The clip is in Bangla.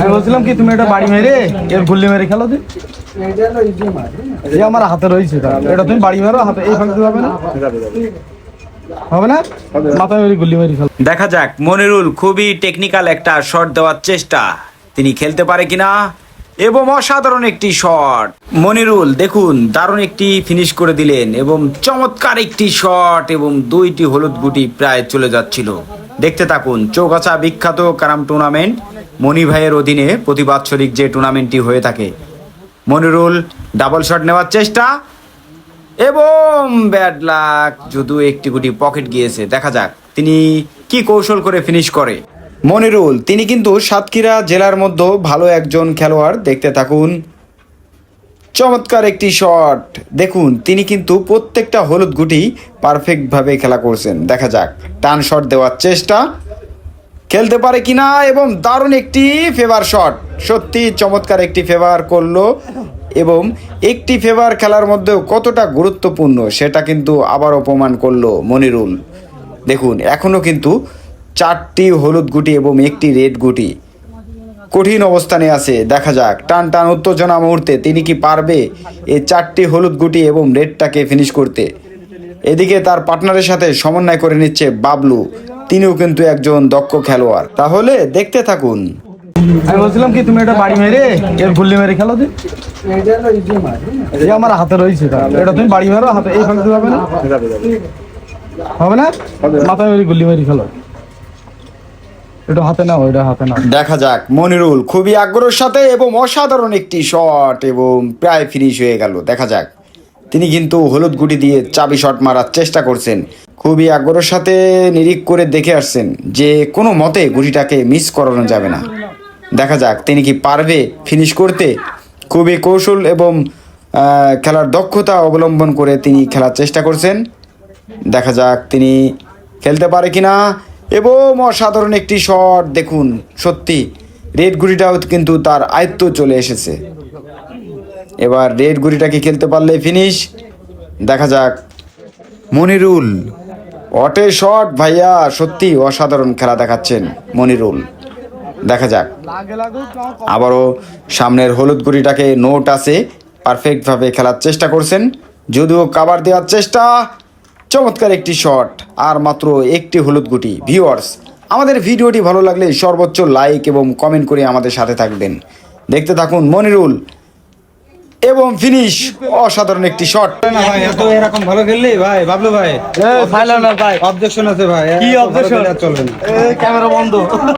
আমি বলছিলাম কি, তুমি এটা বাড়ি মেরে এর গুল্লি মেরে খেলো দিন এই আমার হাতে রয়েছে এটা তুমি বাড়ি মেরো, হাতে এই ফাঁকতে হবে না? দেখা যাক, মনিরুল খুবই টেকনিক্যাল একটা শট দেওয়ার চেষ্টা। তিনি খেলতে পারে কিনা? এবং অসাধারণ একটি শট মনিরুল, দেখুন, দারুণ একটি ফিনিশ করে দিলেন এবং চমৎকার একটি শট এবং দুইটি হলুদ গুটি প্রায় চলে যাচ্ছিল। দেখতে থাকুন, চৌগাছা বিখ্যাত ক্যারাম টুর্নামেন্ট মনি ভাইয়ের অধীনে প্রতি বাৎসরিক যে টুর্নামেন্টটি হয়ে থাকে। মনিরুল ডাবল শট নেওয়ার চেষ্টা এবং ব্যাড লাক যদিও একটি গুটি পকেট গিয়েছে। দেখা যাক তিনি কি কৌশল করে ফিনিশ করে। মনিরুল, তিনি কিন্তু সাতক্ষীরা জেলার মধ্যে ভালো একজন খেলোয়াড়। দেখতে থাকুন। চমৎকার একটি শট দেখুন, তিনি কিন্তু প্রত্যেকটা হলুদ গুটি পারফেক্টভাবে খেলা করছেন। দেখা যাক, টান শট দেওয়ার চেষ্টা। খেলতে পারে কিনা এবং দারুণ একটি ফেভার শট সত্যি চমৎকার একটি ফেভার করল এবং একটি ফেভার খেলার মধ্যেও কতটা গুরুত্বপূর্ণ সেটা কিন্তু আবার অপমান করল মনিরুল। দেখুন এখনও কিন্তু চারটি হলুদ গুটি এবং একটি রেড গুটি কঠিন অবস্থানে আছে। দেখা যাক, টান টান উত্তেজনা মুহূর্তে তিনি কি পারবে এই চারটি হলুদ গুটি এবং রেডটাকে ফিনিশ করতে। এদিকে তার পার্টনারের সাথে সমন্বয় করে নিচ্ছে বাবলু। তিনিও কিন্তু একজন দক্ষ খেলোয়াড়। তাহলে দেখতে থাকুন। আমি বলছিলাম কি তুমি এটা বাড়ি মেরে এর গুল্লি মেরে খেলো দিন এই আমার হাতে রয়েছে এটা। তুমি বাড়ি মেরো হাতে এই ফাঁকতে হবে না? হবে না? মাথায় মেরে গুল্লি মেরে খেলো। এটা হাতে নাও এটা হাতে নাও। দেখা যাক মনিরুল খুবই আগ্রহের সাথে এবং অসাধারণ একটি শট এবং প্রায় ফিনিশ হয়ে গেল। দেখা যাক। তিনি কিন্তু হলুদ গুটি দিয়ে চাবি শট মারার চেষ্টা করছেন। খুবই আগ্রহের সাথে নিরিখ করে দেখে আসছেন যে কোনো মতে গুটিটাকে মিস করানো যাবে না। দেখা যাক, তিনি কি পারবে ফিনিশ করতে? খুবই কৌশল এবং খেলার দক্ষতা অবলম্বন করে তিনি খেলার চেষ্টা করছেন। দেখা যাক তিনি খেলতে পারে কি না এবং অসাধারণ একটি শট দেখুন, সত্যি রেড গুড়িটাও কিন্তু তার আয়ত্ত চলে এসেছে। এবার রেড গুড়িটাকে খেলতে পারলে ফিনিশ দেখা যাক। মনিরুল অটে শট, ভাইয়া, সত্যি অসাধারণ খেলা দেখাচ্ছেন মনিরুল। দেখা যাক। আবারও সামনের হলুদ গুড়িটাকে নোট আছে, পারফেক্টভাবে খেলার চেষ্টা করছেন। যদিও কাবার দেওয়ার চেষ্টা, চমৎকার একটি শট আর মাত্র একটি হলুদ গুটি ভিউয়ার্স আমাদের ভিডিওটি ভালো লাগলে সর্বোচ্চ লাইক এবং কমেন্ট করে আমাদের সাথে থাকবেন। দেখতে থাকুন মনিরুল এবং ফিনিশ অসাধারণ একটি শট না ভাই এত এরকম ভালো খেললি? ভাই বাবলু ভাই না ভাই। অবজেকশন আছে ভাই। কি আর চলবে না। ক্যামেরা বন্ধ।